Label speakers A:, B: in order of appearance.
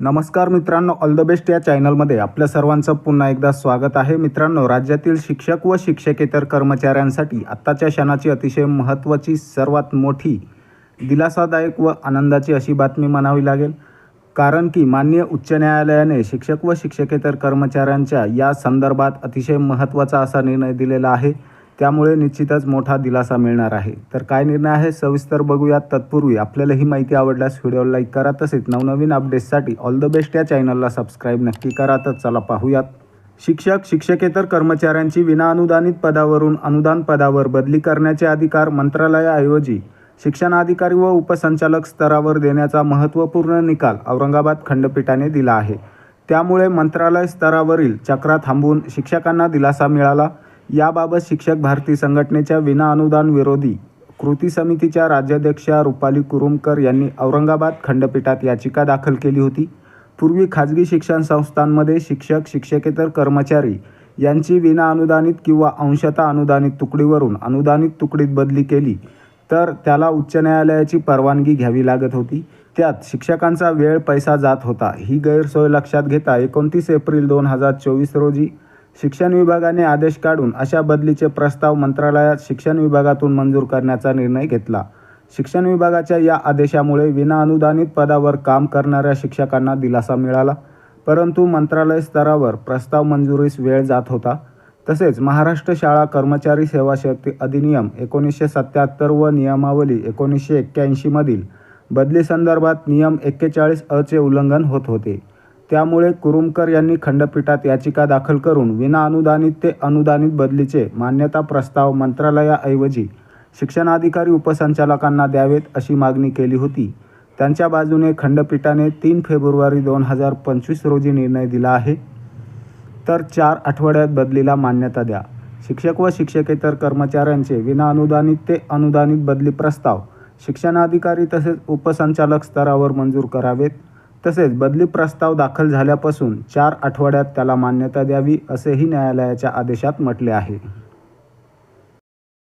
A: नमस्कार मित्रांनो all the best या चॅनलमध्ये आपल्या सर्वांचं पुन्हा एकदा स्वागत आहे. मित्रांनो राज्यातील शिक्षक व शिक्षकेतर कर्मचाऱ्यांसाठी आत्ताच्या क्षणाची अतिशय महत्त्वाची सर्वात मोठी दिलासादायक व आनंदाची अशी बातमी म्हणावी लागेल. कारण की माननीय उच्च न्यायालयाने शिक्षक व शिक्षकेतर कर्मचाऱ्यांच्या या संदर्भात अतिशय महत्त्वाचा असा निर्णय दिलेला आहे. त्यामुळे निश्चितच मोठा दिलासा मिळणार आहे. तर काय निर्णय आहे? सविस्तर बघूयात तत्पूर्वी आपल्याला ही माहिती आवडल्यास व्हिडिओला लाईक करा तसेच नवनवीन अपडेट्ससाठी ऑल द बेस्ट या चॅनलला सबस्क्राईब नक्की करा. तर चला पाहूयात. शिक्षक शिक्षकेतर कर्मचाऱ्यांची विनाअनुदानित पदावरून अनुदान पदावर बदली करण्याचे अधिकार मंत्रालयाऐवजी शिक्षणाधिकारी व उपसंचालक स्तरावर देण्याचा महत्त्वपूर्ण निकाल औरंगाबाद खंडपीठाने दिला आहे. त्यामुळे मंत्रालय स्तरावरील चक्रा थांबवून शिक्षकांना दिलासा मिळाला. याबाबत शिक्षक भारती संघटनेच्या विनाअनुदान विरोधी कृती समितीच्या राज्याध्यक्षा रुपाली कुरुमकर यांनी औरंगाबाद खंडपीठात याचिका दाखल केली होती. पूर्वी खाजगी शिक्षण संस्थांमध्ये शिक्षक शिक्षकेतर कर्मचारी यांची विनाअनुदानित किंवा अंशतः अनुदानित तुकडीवरून अनुदानित तुकडीत बदली केली तर त्याला उच्च न्यायालयाची परवानगी घ्यावी लागत होती. त्यात शिक्षकांचा वेळ पैसा जात होता. ही गैरसोय लक्षात घेता एकोणतीस एप्रिल दोन हजार चोवीस रोजी शिक्षण विभागाने आदेश काढून अशा बदलीचे प्रस्ताव मंत्रालयात शिक्षण विभागातून मंजूर करण्याचा निर्णय घेतला. शिक्षण विभागाच्या या आदेशामुळे विनाअनुदानित पदावर काम करणाऱ्या शिक्षकांना दिलासा मिळाला. परंतु मंत्रालय स्तरावर प्रस्ताव मंजुरीस वेळ जात होता. तसेच महाराष्ट्र शाळा कर्मचारी सेवा शक्ती अधिनियम एकोणीसशे सत्त्याहत्तर व नियमावली एकोणीसशे एक्क्याऐंशीमधील बदलीसंदर्भात नियम एक्केचाळीस अचे उल्लंघन होत होते. त्यामुळे कुरुमकर यांनी खंडपीठात याचिका दाखल करून विनाअनुदानित ते अनुदानित बदलीचे मान्यता प्रस्ताव मंत्रालयाऐवजी शिक्षणाधिकारी उपसंचालकांना द्यावेत अशी मागणी केली होती. त्यांच्या बाजूने खंडपीठाने तीन फेब्रुवारी दोन हजार पंचवीस रोजी निर्णय दिला आहे. तर चार आठवड्यात बदलीला मान्यता द्या. शिक्षक व शिक्षकेतर कर्मचाऱ्यांचे विनाअनुदानित ते अनुदानित बदली प्रस्ताव शिक्षणाधिकारी तसेच उपसंचालक स्तरावर मंजूर करावेत. तसेच बदली प्रस्ताव दाखल झाल्यापासून चार आठवड्यात त्याला मान्यता द्यावी असेही न्यायालयाच्या आदेशात म्हटले आहे.